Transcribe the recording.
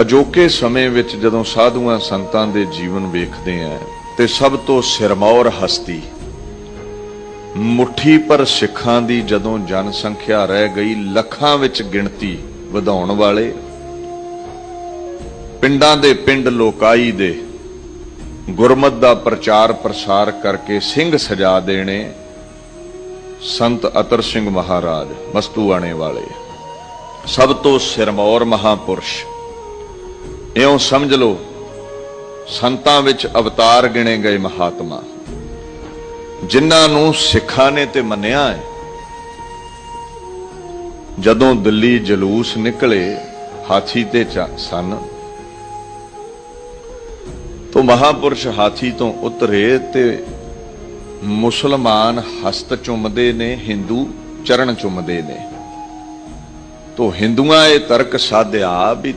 ਅਜੋਕੇ ਸਮੇਂ ਵਿੱਚ ਜਦੋਂ ਸਾਧੂਆਂ ਸੰਤਾਂ ਦੇ ਜੀਵਨ ਵੇਖਦੇ ਆਂ, ਤੇ ਸਭ ਤੋਂ ਸਿਰਮੌਰ ਹਸਤੀ, ਮੁਠੀ ਪਰ ਸਿੱਖਾਂ ਦੀ ਜਦੋਂ ਜਨਸੰਖਿਆ ਰਹਿ ਗਈ, ਲੱਖਾਂ ਵਿੱਚ ਗਿਣਤੀ ਵਧਾਉਣ ਵਾਲੇ, ਪਿੰਡਾਂ ਦੇ ਪਿੰਡ ਲੋਕਾਈ ਦੇ ਗੁਰਮਤ ਦਾ ਪ੍ਰਚਾਰ ਪ੍ਰਸਾਰ ਕਰਕੇ ਸਿੰਘ ਸਜਾ ਦੇਣੇ ਸੰਤ ਅਤਰ ਸਿੰਘ ਮਹਾਰਾਜ, ਮਸਤੂਆਣੇ ਵਾਲੇ। ਸਭ ਤੋਂ ਸਿਰਮੌਰ ਮਹਾਪੁਰਸ਼ ਇਉਂ ਸਮਝ ਲਓ, ਸੰਤਾਂ ਵਿੱਚ ਅਵਤਾਰ ਗਿਣੇ ਗਏ ਮਹਾਤਮਾ। ਜਿਨ੍ਹਾਂ ਨੂੰ ਸਿੱਖਾਂ ਨੇ ਤੇ ਮੰਨਿਆ ਹੈ। ਜਦੋਂ ਦਿੱਲੀ ਜਲੂਸ ਨਿਕਲੇ, ਹਾਥੀ ਤੇ ਸਨ। ਤੋ ਮਹਾਪੁਰਸ਼ ਹਾਥੀ ਤੋਂ ਉਤਰੇ ਤੇ ਮੁਸਲਮਾਨ ਹਸਤ ਚੁੰਮਦੇ ਨੇ, ਹਿੰਦੂ ਚਰਨ ਚੁੰਮਦੇ ਨੇ। ਤੋ ਹਿੰਦੂਆਂ ਇਹ ਤਰਕ ਸਾਧਿਆ ਵੀ